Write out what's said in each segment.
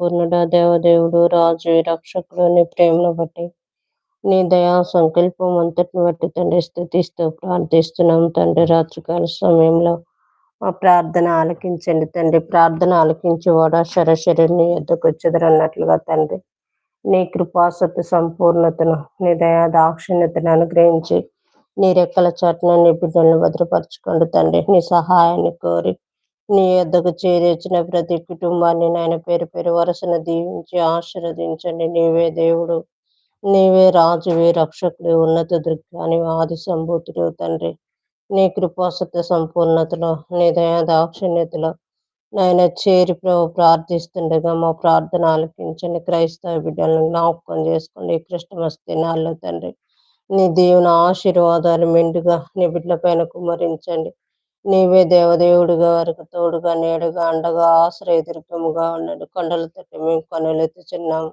పరిపూర్ణుడ దేవదేవుడు రాజు రక్షకుడు నీ ప్రేమను బట్టి నీ దయా సంకల్పం అంతటిని బట్టి తండ్రి స్థుతిస్తూ ప్రార్థిస్తున్నాం. తండ్రి రాత్రికాల సమయంలో మా ప్రార్థన ఆలకించండి. తండ్రి ప్రార్థన ఆలకించి వాడ శరశరీని ఎద్దకు వచ్చేదరన్నట్లుగా తండ్రి నీ కృపాసత సంపూర్ణతను నీ దయా దాక్షిణ్యతను అనుగ్రహించి నీ రెక్కల చాటున నీ బిడ్డలను భద్రపరచుకోండి తండ్రి. నీ సహాయాన్ని కోరి నీ యొద్దకు చేరేచిన ప్రతి కుటుంబాన్ని నాయన పేరు పేరు వరుసను దీవించి ఆశీర్వదించండి. నీవే దేవుడు నీవే రాజువే రక్షకుడు ఉన్నత దుర్గాని ఆది సంభూతుడు తండ్రి. నీ కృపాసత సంపూర్ణతలో నీ దయా దాక్షిణ్యతలో నాయన చేరి ప్రభు ప్రార్థిస్తుండగా మా ప్రార్థన ఆలకించండి. క్రైస్తవ బిడ్డలను జ్ఞాపకం చేసుకోండి. క్రిస్టమస్ దినాల్లో తండ్రి నీ దేవుని ఆశీర్వాదాలు మెండుగా నీ బిడ్డల పైన కుమరించండి నీవే దేవదేవుడిగా వారికి తోడుగా నేడుగా అండగా ఆశ్రయ దుర్గముగా ఉన్నాడు కొండల తట్టి మేము కొనలు ఎత్తుచున్నాము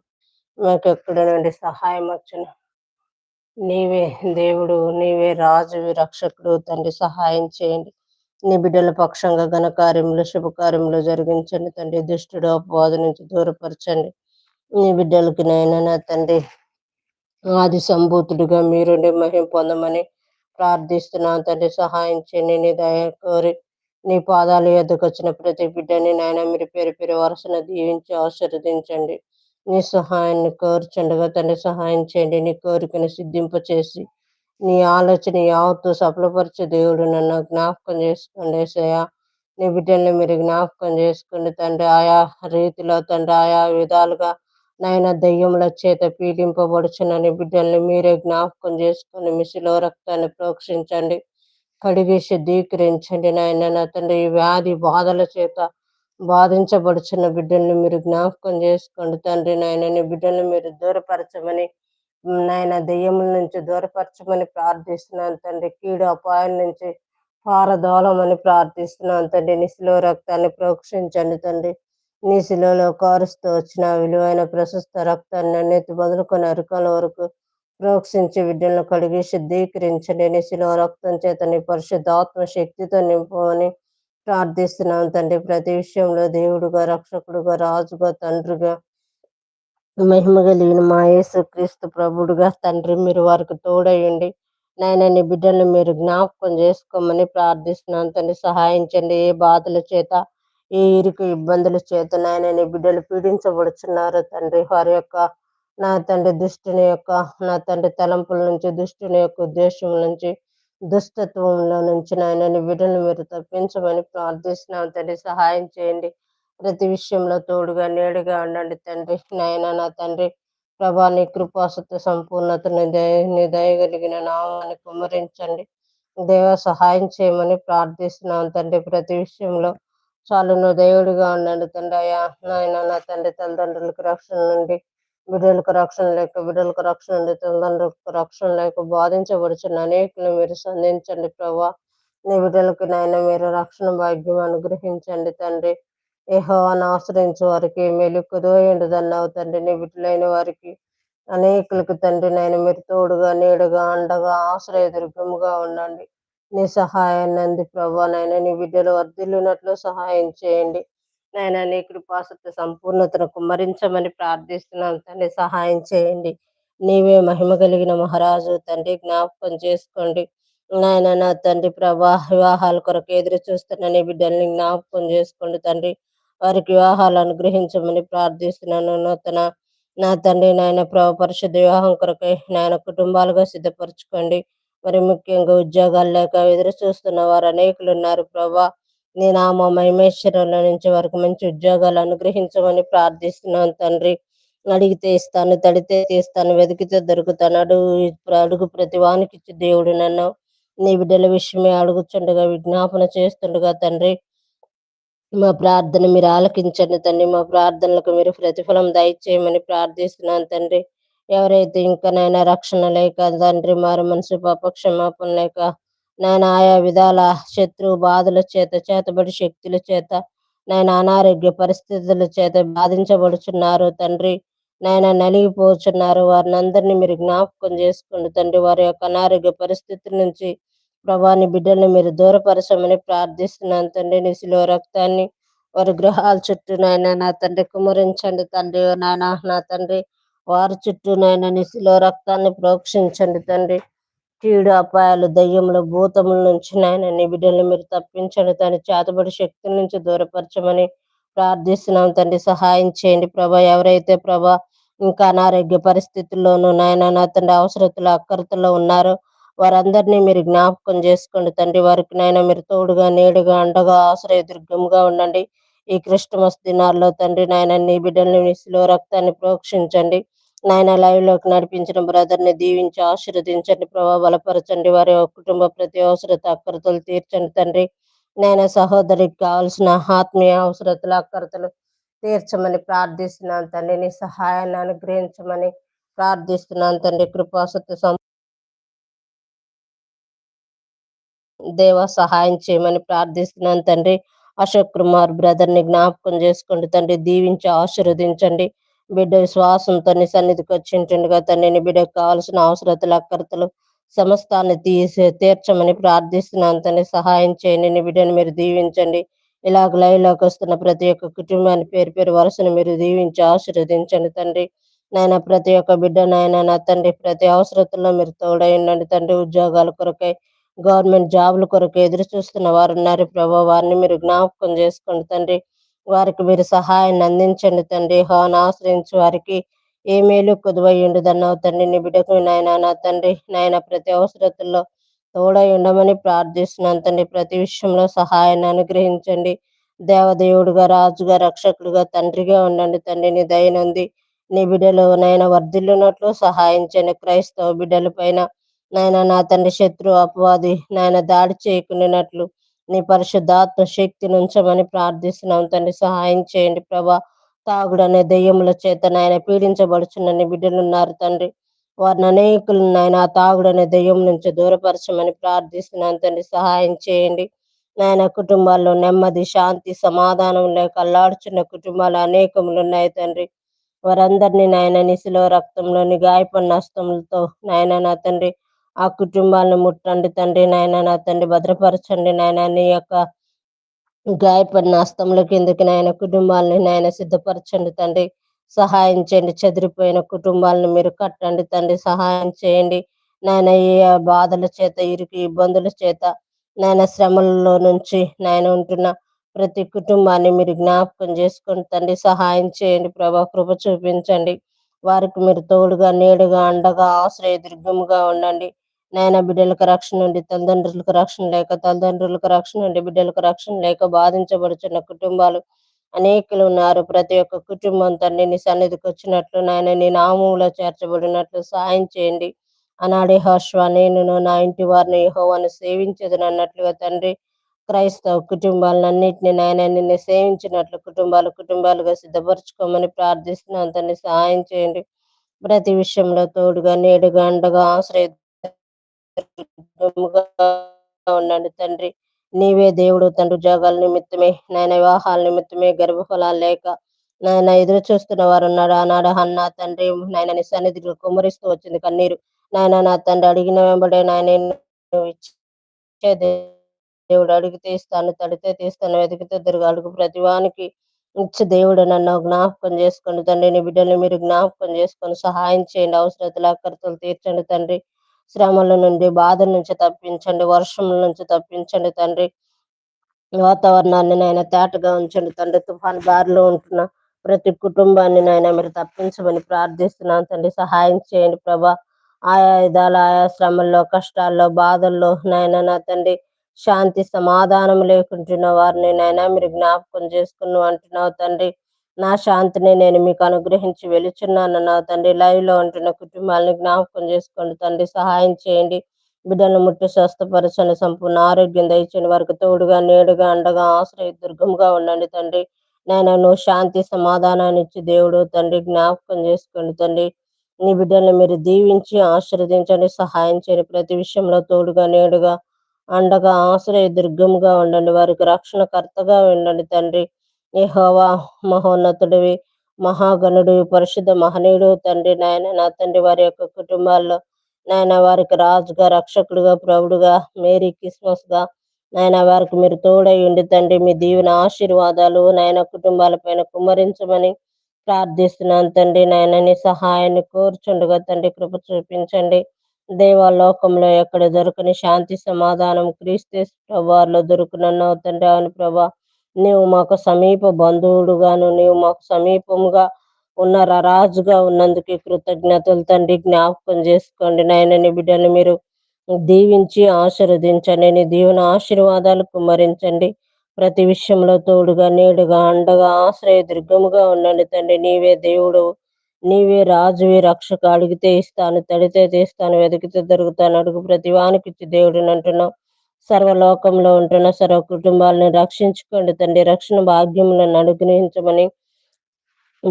మాకు ఎక్కడ నుండి సహాయం వచ్చును నీవే దేవుడు నీవే రాజు రక్షకుడు తండ్రి సహాయం చేయండి. నీ బిడ్డల పక్షంగా ఘనకార్యములు శుభకార్యములు జరిగించండి. తండ్రి దుష్టుడు అపవాద నుంచి దూరపరచండి. నీ బిడ్డలకి నైనా నా తండ్రి ఆది సంభూతుడిగా మీరుండి మహిం పొందమని ప్రార్థిస్తున్నాను తండ్రి సహాయం చేయండి నీ దయ కోరి నీ పాదాలు ఎదుకొచ్చిన ప్రతి బిడ్డని నాయన మీరు పేరు పేరు వరుసను దీవించి ఆశీర్వదించండి. నీ సహాయాన్ని కోరుచుండగా తండ్రి సహాయం చేయండి నీ కోరికను సిద్ధింపచేసి నీ ఆలోచన యావత్తు సఫలపరిచే దేవుడు నన్ను జ్ఞాపకం చేసుకోండి ఏసయ్య. నీ బిడ్డల్ని మీరు జ్ఞాపకం చేసుకోండి తండ్రి ఆయా రీతిలో తండ్రి ఆయా విధాలుగా నాయన దయ్యముల చేత పీడింపబడుచునని బిడ్డల్ని మీరే జ్ఞాపకం చేసుకుని మిసిలో రక్తాన్ని ప్రోక్షించండి. కడిగి శుద్ధీకరించండి నాయన. నా తండ్రి ఈ వ్యాధి బాధల చేత బాధించబడుచున్న బిడ్డల్ని మీరు జ్ఞాపకం చేసుకోండి తండ్రి నాయన. నీ బిడ్డల్ని మీరు దూరపరచమని నాయన దెయ్యముల నుంచి దూరపరచమని ప్రార్థిస్తున్నాను తండ్రి. కీడు అపాయం నుంచి పారదోలమని ప్రార్థిస్తున్నాను తండ్రి. నిశలో రక్తాన్ని ప్రోక్షించండి తండ్రి. నీ శిలలో కారుస్తూ వచ్చిన విలువైన ప్రశస్త రక్తాన్ని అన్నిటి బదులుకొని అరికాల వరకు ప్రోక్షించి బిడ్డలను కలిగి శుద్ధీకరించండి. నీ శిలో రక్తం చేత నీ పరిశుద్ధాత్మ శక్తితో నింపమని ప్రార్థిస్తున్నాం తండ్రి. ప్రతి విషయంలో దేవుడుగా రక్షకుడుగా రాజుగా తండ్రిగా మహిమ కలిగిన మా యేసు క్రీస్తు ప్రభుడుగా తండ్రి మీరు వారికి తోడయ్యండి నాయన నీ బిడ్డలను మీరు జ్ఞాపకం చేసుకోమని ప్రార్థిస్తున్నాను తండ్రి. సహాయించండి ఏ బాధల చేత ఏ ఇరుకు ఇబ్బందుల చేత నాయన నీ బిడ్డలు పీడించబడుచున్నారు తండ్రి. వారి యొక్క నా తండ్రి దుష్టుని యొక్క నా తండ్రి తలంపుల నుంచి దుష్టుని యొక్క ఉద్దేశం నుంచి దుష్టత్వంలో నుంచి నాయన నీ బిడ్డలు మీరు తప్పించమని ప్రార్థిస్తున్నాను తండ్రి. సహాయం చేయండి. ప్రతి విషయంలో తోడుగా నేడుగా ఉండండి తండ్రి. నాయన నా తండ్రి ప్రభా నీ కృపాసత సంపూర్ణతను నీ దయగలిగిన నామాన్ని కుమరించండి దేవ సహాయం చేయమని ప్రార్థిస్తున్నాను తండ్రి. ప్రతి విషయంలో చాలును దేవుడిగా ఉండండి తండ్రయ్యా. నాయన నా తండ్రి తల్లిదండ్రులకు రక్షణ నుండి బిడ్డలకు రక్షణ లేక బిడ్డలకు రక్షణ నుండి తల్లిదండ్రులకు రక్షణ లేక బాధించబడుచున్న అనేకులు మీరు సంధించండి ప్రభా. నీ బిడ్డలకు నాయన మీరు రక్షణ భాగ్యం అనుగ్రహించండి తండ్రి. ఏహోవాను ఆశ్రయించే వారికి మెలుకుదో ఎండుదన్నావు తండ్రి. నీ బిడ్డలైన వారికి అనేకులకు తండ్రి నాయన మీరు తోడుగా నీడుగా అండగా ఆశ్రయ దుర్గముగా ఉండండి. నీ సహాయాన్ని అంది ప్రభా. నాయన నీ బిడ్డలు వర్ధిల్లునట్లు సహాయం చేయండి. నాయన నీ కృపాసత్వ సంపూర్ణతను కుమ్మరించమని ప్రార్థిస్తున్నాం తండ్రి. సహాయం చేయండి. నీవే మహిమ కలిగిన మహారాజు తండ్రి. జ్ఞాపకం చేసుకోండి. నాయన నా తండ్రి ప్రభా వివాహాల కొరకు ఎదురు చూస్తున్న నీ బిడ్డల్ని జ్ఞాపకం చేసుకోండి తండ్రి. వారికి వివాహాలు అనుగ్రహించమని ప్రార్థిస్తున్నాను. నూతన నా తండ్రి నాయన ప్రభ పరిశుద్ధ వివాహం కొరకై నాయన కుటుంబాలుగా సిద్ధపరచుకోండి. మరి ముఖ్యంగా ఉద్యోగాలు లేక ఎదురు చూస్తున్న వారు అనేకులు ఉన్నారు. ప్రభా నీ నామ మహిమేశ్వరంలో నుంచి వారికి మంచి ఉద్యోగాలు అనుగ్రహించమని ప్రార్థిస్తున్నాను తండ్రి. అడిగితే ఇస్తాను తడితే తీస్తాను వెతికితే దొరుకుతాను. అడుగు అడుగు ప్రతి వానికి ఇచ్చి దేవుడు నన్ను. నీ బిడ్డల విషయమే అడుగుచుండగా విజ్ఞాపన చేస్తుండగా తండ్రి. మా ప్రార్థన మీరు ఆలకించండి తండ్రి. మా ప్రార్థనలకు మీరు ప్రతిఫలం దయచేయమని ప్రార్థిస్తున్నాను తండ్రి. ఎవరైతే ఇంకా నాయన రక్షణ లేక తండ్రి మారు మనసు పాప క్షమాపణ లేక నాయన ఆయా విధాల శత్రు బాధల చేత చేతబడి శక్తుల చేత నాయన అనారోగ్య పరిస్థితుల చేత బాధించబడుచున్నారు. తండ్రి నాయన నలిగిపోతున్నారు వారిని అందరినీ మీరు జ్ఞాపకం చేసుకోండి తండ్రి వారి యొక్క అనారోగ్య పరిస్థితుల నుంచి ప్రభాని బిడ్డలను మీరు దూరపరచమని ప్రార్థిస్తున్నాను తండ్రి. నిశిలో రక్తాన్ని వారి గృహాల చుట్టూ నాయన నా తండ్రి కుమరించండి తండ్రి. నాయన నా తండ్రి వారి చుట్టూ నాయన నిశిలో రక్తాన్ని ప్రోక్షించండి తండ్రి. కీడు అపాయాలు దయ్యములు భూతముల నుంచి నాయన నీ బిడ్డల్ని మీరు తప్పించండి తండ్రి. చేతబడి శక్తుల నుంచి దూరపరచమని ప్రార్థిస్తున్నాం తండ్రి. సహాయం చేయండి ప్రభా. ఎవరైతే ప్రభా ఇంకా అనారోగ్య పరిస్థితుల్లోనూ నాయన నా తండ్రి అవసరతలు అక్కరతలో ఉన్నారో వారందరినీ మీరు జ్ఞాపకం చేసుకోండి తండ్రి. వారికి నాయన మీరు తోడుగా నేడుగా అండగా ఆశ్రయ దుర్గంగా ఉండండి. ఈ క్రిస్టమస్ దినాల్లో తండ్రి నాయన నీ బిడ్డల్ని మిస్లో రక్తాన్ని ప్రోక్షించండి. నాయన లైవ్లోకి నడిపించిన బ్రదర్ని దీవించి ఆశీర్వదించండి ప్రభావ బలపరచండి. వారి కుటుంబ ప్రతి అవసరత అక్కరతలు తీర్చండి తండ్రి. నాయన సహోదరికి కావాల్సిన ఆత్మీయ అవసరతలు అక్కరతలు తీర్చమని ప్రార్థిస్తున్నాను తండ్రి. నీ సహాయాన్ని అనుగ్రహించమని ప్రార్థిస్తున్నాను తండ్రి. కృపాసత్య దేవ సహాయం చేయమని ప్రార్థిస్తున్నాను తండ్రి. అశోక్ కుమార్ బ్రదర్ని జ్ఞాపకం చేసుకోండి తండ్రి. దీవించి ఆశీర్వదించండి. బిడ్డ విశ్వాసంతో నీ సన్నిధికి వచ్చింటుండగా తండ్రిని బిడ్డకు కావాల్సిన అవసరతలు అక్కరతలు సమస్తాన్ని తీసి తీర్చమని ప్రార్థిస్తున్నాను. తండ్రి సహాయం చేయండి. నీ బిడ్డను మీరు దీవించండి. ఇలాగ లైవ్లోకి వస్తున్న ప్రతి ఒక్క కుటుంబాన్ని పేరు పేరు వరుసను మీరు దీవించి ఆశీర్వదించండి తండ్రి. నాయన ప్రతి ఒక్క బిడ్డ నాయన నా తండ్రి ప్రతి అవసరతల్లో మీరు తోడై ఉండండి తండ్రి. ఉద్యోగాల కొరకై గవర్నమెంట్ జాబుల కొరకు ఎదురు చూస్తున్న వారు ఉన్నారు ప్రభా వారిని మీరు జ్ఞాపకం చేసుకోండి తండ్రి. వారికి మీరు సహాయాన్ని అందించండి తండ్రి. హోన్ ఆశ్రయించి వారికి ఏ మేలు కొదువై ఉండదన్నావు తండ్రి. నీ బిడ్డకు నాయన నా తండ్రి. నాయన ప్రతి అవసరతల్లో తోడై ఉండమని ప్రార్థిస్తున్నాను తండ్రి. ప్రతి విషయంలో సహాయాన్ని అనుగ్రహించండి. దేవదేవుడుగా రాజుగా రక్షకుడుగా తండ్రిగా ఉండండి తండ్రి. నీ దయనుంది నీ బిడ్డలు నాయన వర్ధిల్లునట్లు సహాయించండి క్రైస్తవ బిడ్డల పైన నాయన నా తండ్రి శత్రు అపవాది నాయన దాడి చేయకుండానట్లు నీ పరిశుద్ధాత్మ శక్తి నుంచమని ప్రార్థిస్తున్నాం. తండ్రి సహాయం చేయండి ప్రభా. తాగుడనే దెయ్యముల చేత నాయన పీడించబడుచున్న బిడ్డలు ఉన్నారు తండ్రి. వారిని అనేకులు నాయన తాగుడనే దెయ్యం నుంచి దూరపరచమని ప్రార్థిస్తున్నాను తండ్రి సహాయం చేయండి. నాయన కుటుంబాల్లో నెమ్మది శాంతి సమాధానం లేక అల్లాడుచున్న కుటుంబాలు అనేకములు ఉన్నాయి తండ్రి. వారందరినీ నాయన నిశిలో రక్తంలోని గాయపడిన నష్టములతో నాయన నా తండ్రి ఆ కుటుంబాలను ముట్టండి తండ్రి నాయన నా తండ్రి భద్రపరచండి నాయన. నీ యొక్క గాయపడిన హస్తముల కిందకి నాయన కుటుంబాలని నాయన సిద్ధపరచండి తండ్రి. సహాయం చేయండి చెదిరిపోయిన కుటుంబాలను మీరు కట్టండి తండ్రి. సహాయం చేయండి నాయన ఈ బాధల చేత ఇరుకు ఇబ్బందుల చేత నాయన శ్రమల్లో నుంచి నాయన ఉంటున్న ప్రతి కుటుంబాన్ని మీరు జ్ఞాపకం చేసుకుని తండ్రి. సహాయం చేయండి ప్రభా కృప చూపించండి. వారికి మీరు తోడుగా నేడుగా అండగా ఆశ్రయ దుర్గముగా ఉండండి. నాయన బిడ్డలకు రక్షణ ఉండి తల్లిదండ్రులకు రక్షణ లేక తల్లిదండ్రులకు రక్షణ ఉండి బిడ్డలకు రక్షణ లేక బాధించబడుచున్న కుటుంబాలు అనేకులు ఉన్నారు. ప్రతి ఒక్క కుటుంబం తండ్రి నీ సన్నిధికి వచ్చినట్లు నాయన నీ నామంలో చేర్చబడినట్లు సాయం చేయండి. అనాడే హర్ష్వ నేను నా ఇంటి వారిని యహోవాను సేవించదు అన్నట్లుగా తండ్రి క్రైస్తవ కుటుంబాలన్నింటినీ నాయన నిన్ను సేవించినట్లు కుటుంబాలు కుటుంబాలుగా సిద్ధపరచుకోమని ప్రార్థిస్తున్నాను. తండ్రి సహాయం చేయండి. ప్రతి విషయంలో తోడుగా నేడుగా అండగా ఆశ్రయ ఉండండి తండ్రి. నీవే దేవుడు తండ్రి. ఉద్యోగాల నిమిత్తమే నాయన వివాహాల నిమిత్తమే గర్భఫలాలు లేక నాయన ఎదురు చూస్తున్న వారు ఉన్నాడు ఆనాడు అన్న తండ్రి నాయన నీ సన్నిధిలో కుమరిస్తూ వచ్చింది కన్నీరు. నాయన నా తండ్రి అడిగిన వెంబడే నాయన ఇచ్చే దేవుడు అడిగితే ఇస్తాను తడితే తీస్తాను వెతికితే తిరుగు అడుగు. ప్రతివానికి ఇచ్చే దేవుడు నన్ను జ్ఞాపకం చేసుకోండి తండ్రి. నీ బిడ్డల్ని మీరు జ్ఞాపకం చేసుకొని సహాయం చేయండి. అవసరతలు అక్కర్తలు తీర్చండి తండ్రి. శ్రమల నుండి బాధల నుంచి తప్పించండి వర్షముల నుంచి తప్పించండి తండ్రి. వాతావరణాన్ని నాయన తేటగా ఉంచండి తండ్రి. తుఫాన్ బారిలో ఉంటున్న ప్రతి కుటుంబాన్ని నాయన మీరు తప్పించమని ప్రార్థిస్తున్నాను తండ్రి. సహాయం చేయండి ప్రభా. ఆయా విధాల ఆయా శ్రమల్లో కష్టాల్లో బాధల్లో నాయన నా తండ్రి. శాంతి సమాధానం లేకుంటున్న వారిని నాయన మీరు జ్ఞాపకం చేసుకున్నావు అంటున్నావు తండ్రి. నా శాంతిని నేను మీకు అనుగ్రహించి వెలుచున్నాను. నా తండ్రి లైవ్లో ఉంటున్న కుటుంబాలను జ్ఞాపకం చేసుకోండి. తండ్రి సహాయం చేయండి. బిడ్డలను ముట్టి స్వస్థపరచని సంపూర్ణ ఆరోగ్యం దయచేయండి. వారికి తోడుగా నేడుగా అండగా ఆశ్రయ దుర్గంగా ఉండండి. తండ్రి నేను నువ్వు శాంతి సమాధానాన్ని ఇచ్చి దేవుడు తండ్రి జ్ఞాపకం చేసుకోండి. తండ్రి నీ బిడ్డలను మీరు దీవించి ఆశీర్వదించండి. సహాయం చేయండి. ప్రతి విషయంలో తోడుగా నేడుగా అండగా ఆశ్రయ దుర్గంగా ఉండండి. వారికి రక్షణకర్తగా ఉండండి. తండ్రి యహోవా మహోన్నతుడివి మహాగణుడు పరిశుద్ధ మహనీయుడు తండ్రి నాయన నా తండ్రి వారి యొక్క కుటుంబాల్లో నాయన వారికి రాజుగా రక్షకుడుగా ప్రభుడుగా మేరీ క్రిస్మస్గా నాయన వారికి మీరు తోడై ఉండి తండ్రి మీ దీవెన ఆశీర్వాదాలు నాయన కుటుంబాల పైన కుమ్మరించమని ప్రార్థిస్తున్నాను తండ్రి నాయన. నీ సహాయాన్ని కోర్చుండగా తండ్రి కృప చూపించండి. దేవాలోకంలో ఎక్కడ దొరకని శాంతి సమాధానం క్రీస్తు ప్రభావాల్లో దొరుకునన్నావు తండ్రి అవును ప్రభా. నీవు మాకు సమీప బంధువుడుగాను నీవు మాకు సమీపముగా ఉన్న రాజుగా ఉన్నందుకు కృతజ్ఞతలు తండ్రి. జ్ఞాపకం చేసుకోండి నాయన నీ బిడ్డలు మీరు దీవించి ఆశీర్వదించండి. నీ దీవెన ఆశీర్వాదాలు కుమ్మరించండి. ప్రతి విషయంలో తోడుగా నేడుగా అండగా ఆశ్రయ దుర్గముగా ఉండండి తండ్రి. నీవే దేవుడు నీవే రాజువి రక్షక అడిగితే ఇస్తాను తడితే తీస్తాను వెతికితే దొరుకుతాను. అడుగు ప్రతి వానికి ఇచ్చి దేవుడిని అంటున్నావు సర్వలోకంలో ఉంటున్న సర్వ కుటుంబాలను రక్షించుకోండి తండ్రి. రక్షణ భాగ్యములను అనుగ్రహించమని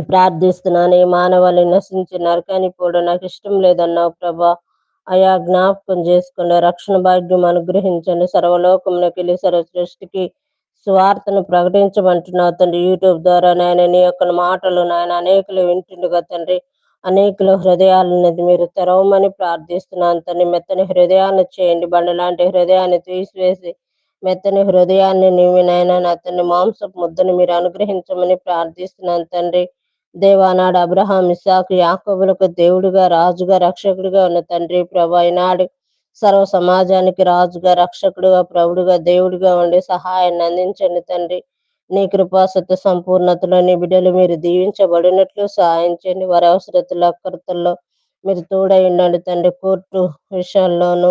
ప్రార్థిస్తున్నాను. ఈ మానవాళి నశించి నరకాని పోవడం నాకు ఇష్టం లేదన్నావు ప్రభా. అయా జ్ఞాపకం చేసుకోండి. రక్షణ భాగ్యం అనుగ్రహించండి. సర్వలోకంలోకి వెళ్ళి సర్వ సృష్టికి స్వార్థను ప్రకటించమంటున్నావు తండ్రి. యూట్యూబ్ ద్వారా నాయన నీ యొక్క మాటలు నాయన అనేకులు వింటుండగా తండ్రి. అనేకుల హృదయాలన్నది. మీరు తెరవమని ప్రార్థిస్తున్నాను తండ్రి మెత్తని హృదయాన్ని చేయండి. బండలాంటి హృదయాన్ని తీసివేసి మెత్తని హృదయాన్ని నీవి నాయన నా తండ్రి మాంసపు ముద్దను మీరు అనుగ్రహించమని ప్రార్థిస్తున్నాను తండ్రి. దేవానాడు అబ్రహాం ఇసాకు యాకబులకు దేవుడిగా రాజుగా రక్షకుడిగా ఉన్న తండ్రి ప్రభా ఈనాడు సర్వ సమాజానికి రాజుగా రక్షకుడుగా ప్రభుడుగా దేవుడిగా ఉండి సహాయాన్ని అందించండి తండ్రి. నీ కృపాసత్వ సంపూర్ణతలో నీ బిడ్డలు మీరు దీవించబడినట్లు సహాయం చేయండి. వారి అవసరతలు అక్కరతల్లో మీరు తోడై ఉండండి తండ్రి. కోర్టు విషయాల్లోనూ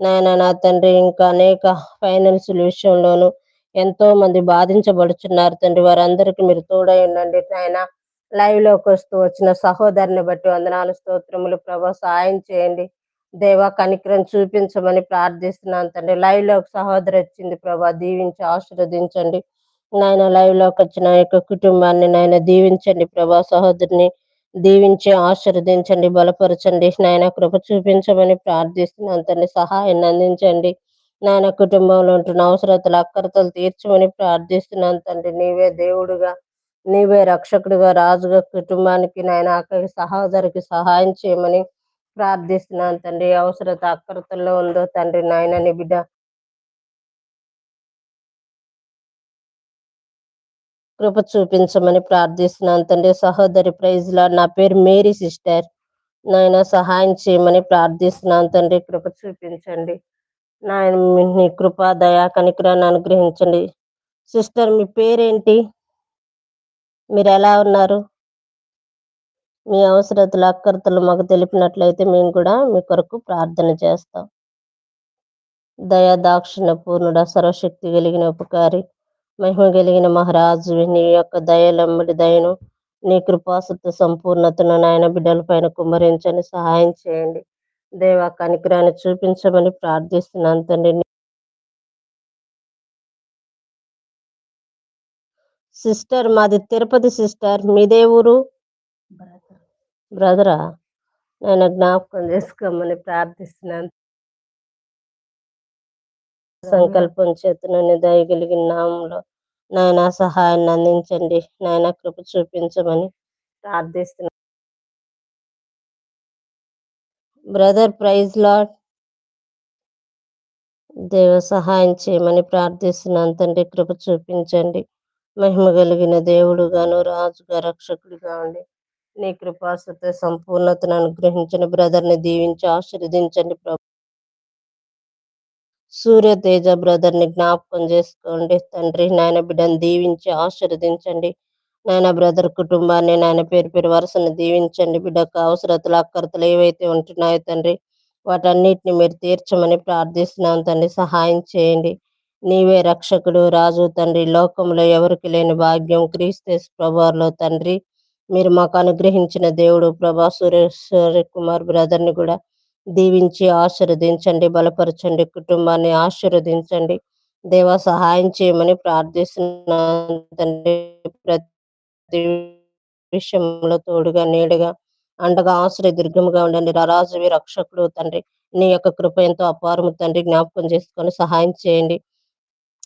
నాయన నా తండ్రి ఇంకా అనేక ఫైనల్స్ విషయంలోనూ ఎంతో మంది బాధించబడుచున్నారు తండ్రి. వారందరికీ మీరు తోడై ఉండండి. నాయన లైవ్లోకి వస్తూ వచ్చిన సహోదరుని బట్టి వందనాలు స్తోత్రములు. ప్రభా సాయం చేయండి. దేవా కనికరం చూపించమని ప్రార్థిస్తున్నాను తండ్రి. లైవ్లోకి సహోదరు వచ్చింది ప్రభా దీవించి ఆశీర్వదించండి. నాయన లైవ్లోకి వచ్చిన యొక్క కుటుంబాన్ని నాయన దీవించండి ప్రభా సహోదరిని దీవించి ఆశీర్వదించండి బలపరచండి. నాయన కృప చూపించమని ప్రార్థిస్తున్నాను తండ్రి సహాయాన్ని అందించండి. నాయన కుటుంబంలో ఉంటున్న అవసరతలు అక్కరతలు తీర్చమని ప్రార్థిస్తున్నాను తండ్రి నీవే దేవుడుగా నీవే రక్షకుడిగా రాజుగా కుటుంబానికి నాయన అక్కడికి సహోదరికి సహాయం చేయమని ప్రార్థిస్తున్నాను తండ్రి అవసరత అక్కరతల్లో ఉందో తండ్రి నాయన నీ బిడ్డ కృప చూపించమని ప్రార్థిస్తున్నాను. తండ్రి సహోదరి ప్రైజ్ లా నా పేరు మేరీ సిస్టర్. నాయన సహాయం చేయమని ప్రార్థిస్తున్నాను. తండ్రి కృప చూపించండి. నాయన మీ- కృప దయా కనికరాన్ని అనుగ్రహించండి. సిస్టర్ మీ పేరేంటి? మీరు ఎలా ఉన్నారు? మీ అవసరతలు అక్కర్తలు మాకు తెలిపినట్లయితే మేము కూడా మీ కొరకు ప్రార్థన చేస్తాం. దయా దాక్షిణ పూర్ణుడ సర్వశక్తి కలిగిన ఉపకారి. మహిమ కలిగిన మహారాజు నీ యొక్క దయలమ్మడి దయను నీ కృపాసత్వ సంపూర్ణతను నాయన బిడ్డల పైన కుమ్మరించని సహాయం చేయండి. దేవా కనికరాన్ని చూపించమని ప్రార్థిస్తున్నాను తండ్రి. సిస్టర్ మాది తిరుపతి సిస్టర్. మీదే ఊరు? బ్రదరా. నేను జ్ఞాపకం చేసుకోమని ప్రార్థిస్తున్నాను సంకల్పం చేతనని దయగలిగిన నామంలో నాయన సహాయాన్ని అందించండి. నాయన కృప చూపించమని ప్రార్థిస్తున్నాను బ్రదర్ ప్రైజ్ లాడ్ దేవ సహాయం చేయమని ప్రార్థిస్తున్నాను తండ్రి కృప చూపించండి. మహిమ కలిగిన దేవుడుగాను రాజుగా రక్షకుడిగా ఉండి నీ కృపాసత సంపూర్ణతను అనుగ్రహించండి. బ్రదర్ని దీవించి ఆశీర్వదించండి ప్రభు. సూర్య తేజ బ్రదర్ని జ్ఞాపకం చేసుకోండి. తండ్రి నాయన బిడ్డను దీవించి ఆశీర్వదించండి. నాయన బ్రదర్ కుటుంబాన్ని నాయన పేరు పేరు వరుసను దీవించండి. బిడ్డకు అవసరతలు అక్కరతలు ఏవైతే ఉంటున్నాయో తండ్రి వాటన్నిటిని మీరు తీర్చమని ప్రార్థిస్తున్నాం తండ్రి. సహాయం చేయండి. నీవే రక్షకుడు రాజు తండ్రి. లోకంలో ఎవరికి లేని భాగ్యం క్రీస్తు ప్రభాలో తండ్రి. మీరు మాకు అనుగ్రహించిన దేవుడు ప్రభా సూర్య కుమార్ బ్రదర్ని కూడా దీవించి ఆశీర్వదించండి బలపరచండి కుటుంబాన్ని ఆశీర్వదించండి. దేవ సహాయం చేయమని ప్రార్థిస్తున్నాను తండ్రి ప్రతి విషయంలో తోడుగా నీడుగా అండగా ఆశ్రయ దుర్గముగా ఉండండి. రారాజువి రక్షకుడు తండ్రి నీ యొక్క కృప ఎంతో అపారము తండ్రి జ్ఞాపకం చేసుకొని సహాయం చేయండి.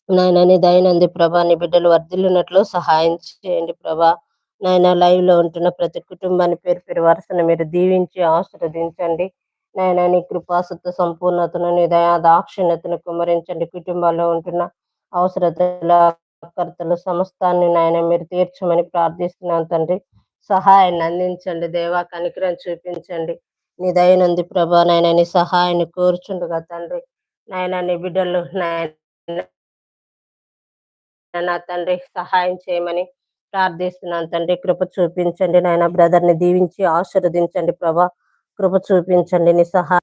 నాయన నీ దయనంది ప్రభా నీ బిడ్డలు వర్ధిల్లున్నట్లు సహాయం చేయండి ప్రభా. నాయన లైవ్లో ఉంటున్న ప్రతి కుటుంబాన్ని పేరు పేరు వరుసను మీరు దీవించి ఆశీర్వదించండి. నాయన నీ కృపాసత్వ సంపూర్ణతను నీ దయా దాక్షిణ్యతను కుమరించండి. కుటుంబాల్లో ఉంటున్న అవసరతల కర్తలు సమస్తాన్ని నాయన మీరు తీర్చమని ప్రార్థిస్తున్నాను తండ్రి. సహాయాన్ని అందించండి. దేవా కనికరం చూపించండి. నీ దయనుంది ప్రభా నాయన నీ సహాయాన్ని కోరుచుండుగా తండ్రి. నాయన నీ బిడ్డలు నాయన నా తండ్రి సహాయం చేయమని ప్రార్థిస్తున్నాను తండ్రి. కృప చూపించండి నాయన. బ్రదర్ని దీవించి ఆశీర్వదించండి ప్రభా. కృప చూపించండి నీ సహాయం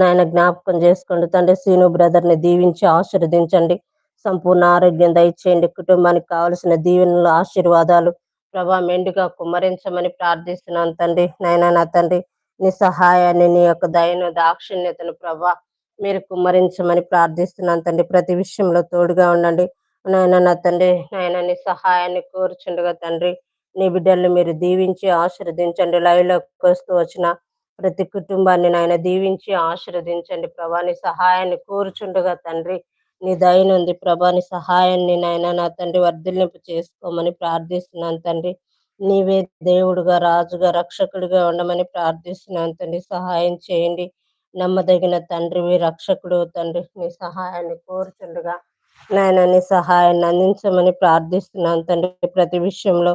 నాయన జ్ఞాపకం చేసుకోండి. తండ్రి సీను బ్రదర్ని దీవించి ఆశీర్వదించండి. సంపూర్ణ ఆరోగ్యం దయచేయండి. కుటుంబానికి కావలసిన దీవెనలు ఆశీర్వాదాలు ప్రభా మెండుగా కుమ్మరించమని ప్రార్థిస్తున్నాను తండ్రి. నాయన నా తండ్రి నీ సహాయాన్ని నీ యొక్క దయను దాక్షిణ్యతను ప్రభా మీరు కుమ్మరించమని ప్రార్థిస్తున్నాను తండ్రి. ప్రతి విషయంలో తోడుగా ఉండండి. నాయన నా తండ్రి నాయన నీ సహాయాన్ని కోరుచుండగా తండ్రి. నీ బిడ్డల్ని మీరు దీవించి ఆశీర్వదించండి. లైవ్లో వస్తూ వచ్చిన ప్రతి కుటుంబాన్ని నాయన దీవించి ఆశీర్వదించండి. ప్రభాని సహాయాన్ని కోరుచుండగా తండ్రి. నీ దయనుంది ప్రభాని సహాయాన్ని నాయన నా తండ్రి వర్ధిల్లింపు చేసుకోమని ప్రార్థిస్తున్నాను తండ్రి. నీవే దేవుడుగా రాజుగా రక్షకుడిగా ఉండమని ప్రార్థిస్తున్నాను తండ్రి. సహాయం చేయండి. నమ్మదగిన తండ్రివి రక్షకుడు తండ్రి. నీ సహాయాన్ని కోరుచుండగా నాయన నీ సహాయాన్ని అందించమని ప్రార్థిస్తున్నాను తండ్రి. ప్రతి విషయంలో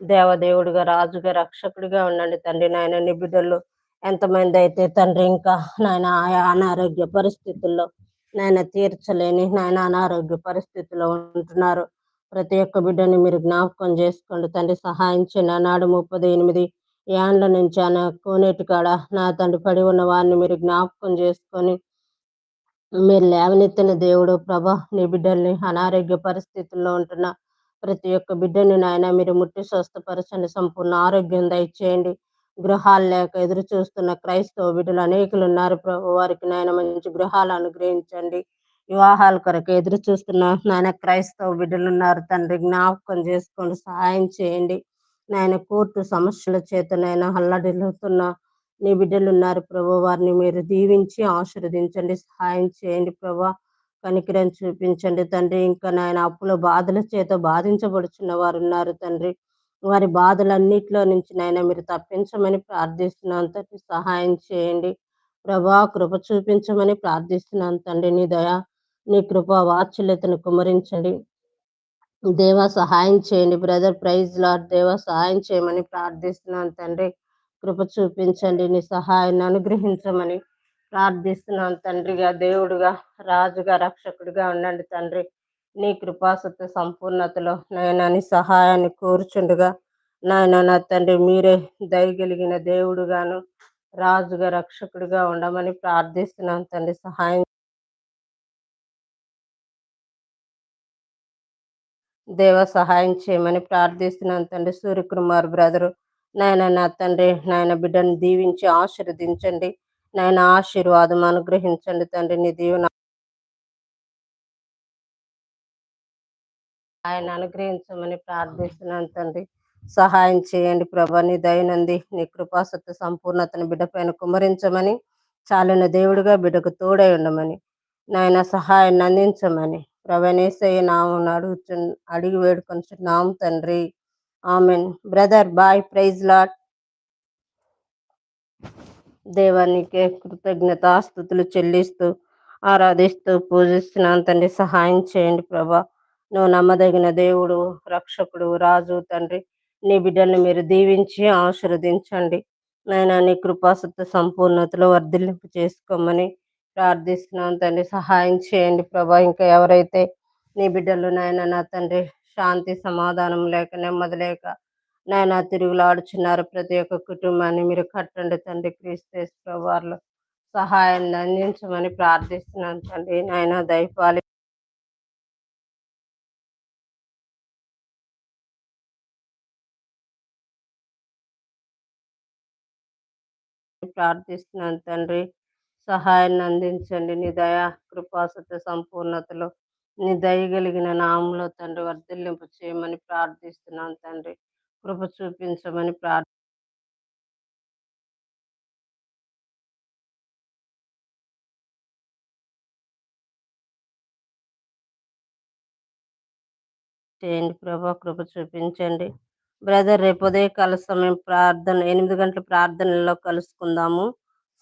దేవదేవుడిగా రాజుగా రక్షకుడిగా ఉండండి తండ్రి నాయన. నీ బిడ్డలు ఎంతమంది అయితే తండ్రి ఇంకా నాయన ఆయా అనారోగ్య పరిస్థితుల్లో నాయన తీర్చలేని నాయన అనారోగ్య పరిస్థితిలో ఉంటున్నారు. ప్రతి ఒక్క బిడ్డని మీరు జ్ఞాపకం చేసుకోండి. తండ్రి సహాయం చేయండి. నాడు ముప్పది ఎనిమిది ఏండ్ల నుంచి ఆయన కోనేటి కాడ నా తండ్రి పడి ఉన్న వారిని మీరు జ్ఞాపకం చేసుకొని మీరు లేవనెత్తిన దేవుడు ప్రభా నీ బిడ్డల్ని అనారోగ్య పరిస్థితుల్లో ఉంటున్న ప్రతి ఒక్క బిడ్డను నాయన మీరు ముట్టి స్వస్థపరచండి సంపూర్ణ ఆరోగ్యం దయచేయండి. గృహాలు లేక ఎదురు చూస్తున్న క్రైస్తవ బిడ్డలు అనేకులు ఉన్నారు ప్రభు. వారికి నాయన మంచి గృహాలు అనుగ్రహించండి. వివాహాల కొరకు ఎదురు చూస్తున్న నాయన క్రైస్తవ బిడ్డలు ఉన్నారు. తండ్రి జ్ఞాపకం చేసుకోండి సహాయం చేయండి. నాయన కోర్టు సమస్యల చేత నాయన హల్లడిల్లుతున్న నీ బిడ్డలు ఉన్నారు ప్రభు. వారిని మీరు దీవించి ఆశీర్వదించండి సహాయం చేయండి ప్రభా. కనికిరం చూపించండి తండ్రి. ఇంకా నాయన అప్పుల బాధల చేత బాధించబడుచున్న వారు ఉన్నారు తండ్రి. వారి బాధలన్నిటిలో నుంచి నాయన మీరు తప్పించమని ప్రార్థిస్తున్నాను తండ్రి. సహాయం చేయండి. ప్రభా కృప చూపించమని ప్రార్థిస్తున్నాను తండ్రి. నీ దయ నీ కృప వాత్సల్యతను కుమరించండి. దేవా సహాయం చేయండి. బ్రదర్ ప్రైజ్ లాడ్ దేవా సహాయం చేయమని ప్రార్థిస్తున్నాను తండ్రి. కృప చూపించండి. నీ సహాయాన్ని అనుగ్రహించమని ప్రార్థిస్తున్నాను తండ్రిగా దేవుడుగా రాజుగా రక్షకుడిగా ఉండండి తండ్రి. నీ కృపాసత్వ సంపూర్ణతలో నాయన నీ సహాయాన్ని కోరుచుండగా. నాయన నా తండ్రి మీరే దయగలిగిన దేవుడుగాను రాజుగా రక్షకుడిగా ఉండమని ప్రార్థిస్తున్నాను తండ్రి. సహాయం దేవ సహాయం చేయమని ప్రార్థిస్తున్నాను తండ్రి. సూర్యకుమార్ బ్రదరు నాయన నా తండ్రి నాయన బిడ్డను దీవించి ఆశీర్వదించండి. నాయన ఆశీర్వాదం అనుగ్రహించండి తండ్రి. నీ దీవెన ఆయన అనుగ్రహించమని ప్రార్థిస్తున్నాను తండ్రి. సహాయం చేయండి ప్రభా. నీ దయనంది నీ కృపాసత్వ సంపూర్ణతను బిడ్డ పైన కుమరించమని చాలిన దేవుడిగా బిడ్డకు తోడై ఉండమని నాయన సహాయాన్ని అందించమని ప్రవణేశయ్య నామం అడుగుచు అడిగి వేడుకొంచున్నాం తండ్రి. ఆమెన్. బ్రదర్ బాయ్ ప్రైజ్ లాట్ దేవానికి కృతజ్ఞతాస్థుతులు చెల్లిస్తూ ఆరాధిస్తూ పూజిస్తున్నాను తండ్రి సహాయం చేయండి ప్రభా. నువ్వు నమ్మదగిన దేవుడు రక్షకుడు రాజు తండ్రి. నీ బిడ్డల్ని మీరు దీవించి ఆశీర్వదించండి. నాయన నీ కృపాసత్వ సంపూర్ణతలో వర్ధిల్లింపు చేసుకోమని ప్రార్థిస్తున్నాను తండ్రి సహాయం చేయండి ప్రభా. ఇంకా ఎవరైతే నీ బిడ్డలు నాయన నా తండ్రి శాంతి సమాధానం లేక నెమ్మది లేక నాయన తిరుగులాడుచున్నారు ప్రతి ఒక్క కుటుంబాన్ని. మీరు కట్టండి తండ్రి క్రీస్తు ప్రభావాలు సహాయాన్ని అందించమని ప్రార్థిస్తున్నాను తండ్రి. నాయన దయపాలి. ప్రార్థిస్తున్నాను తండ్రి. సహాయాన్ని అందించండి. నీ దయా కృపాసత సంపూర్ణతలో నీ దయగలిగిన నామంలో తండ్రి వర్ధిల్లింపు చేయమని ప్రార్థిస్తున్నాను తండ్రి. కృప చూపించమని ప్రార్థ చేయండి ప్రభా కృప చూపించండి. బ్రదర్ రేపు ఉదయకాల సమయం ప్రార్థన ఎనిమిది గంటల ప్రార్థనలో కలుసుకుందాము.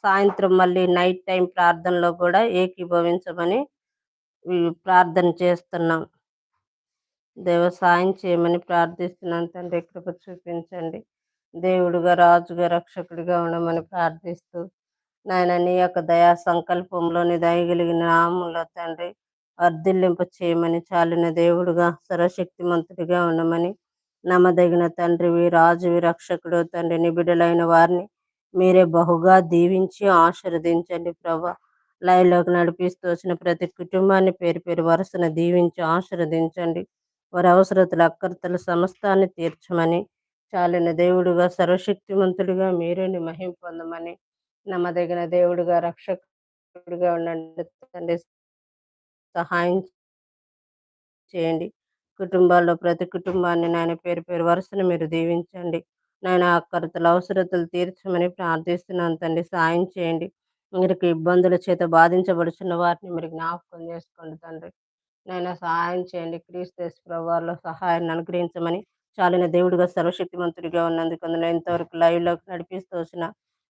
సాయంత్రం మళ్ళీ నైట్ టైం ప్రార్థనలో కూడా ఏకీభవించమని ప్రార్థన చేస్తున్నాం. దేవ సాయం చేయమని ప్రార్థిస్తున్నాను తండ్రి కృప చూపించండి. దేవుడుగా రాజుగా రక్షకుడిగా ఉండమని ప్రార్థిస్తూ నాయన నీ యొక్క దయా సంకల్పంలో నీ దయగలిగిన నామంలో తండ్రి వర్ధిల్లింపు చేయమని చాలిన దేవుడుగా సర్వశక్తిమంతుడిగా ఉండమని నమ్మదగిన తండ్రివి రాజువి రక్షకుడు తండ్రి నిబిడలైన వారిని మీరే బహుగా దీవించి ఆశీర్వదించండి ప్రభా. లైవ్లోకి నడిపిస్తూ వచ్చిన ప్రతి కుటుంబాన్ని పేరు పేరు వరుసను దీవించి ఆశీర్వదించండి. వారి అవసరతలు అక్కర్తలు సమస్తాన్ని తీర్చమని చాలిన దేవుడుగా సర్వశక్తిమంతుడిగా మీరుని మహిం పొందమని నమ్మదగిన దేవుడుగా రక్షకుడిగా ఉండండి. తండ్రి సహాయం చేయండి. కుటుంబాల్లో ప్రతి కుటుంబాన్ని నాయన పేరు పేరు వరుసను మీరు దీవించండి. నాయన అక్కరతలు అవసరతలు తీర్చమని ప్రార్థిస్తున్నాను తండ్రి. సాయం చేయండి. మీరు ఇబ్బందుల చేత బాధించబడుచున్న వారిని మీరు జ్ఞాపకం చేసుకోండి తండ్రి. నాయన సహాయం చేయండి. క్రీస్తు ప్రభావాల్లో సహాయాన్ని అనుగ్రహించమని చాలిన దేవుడిగా సర్వశక్తిమంతుడిగా ఉన్నందుకు అందులో ఎంతవరకు లైవ్లోకి నడిపిస్తూ వచ్చిన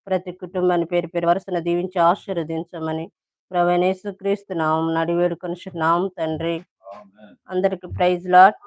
ప్రతి కుటుంబాన్ని పేరు పేరు వరుసన దీవించి ఆశీర్వదించమని ప్రవణేశు క్రీస్తు నామం నడివేడుకొని నామం తండ్రి. అందరికి ప్రైజ్ లాట్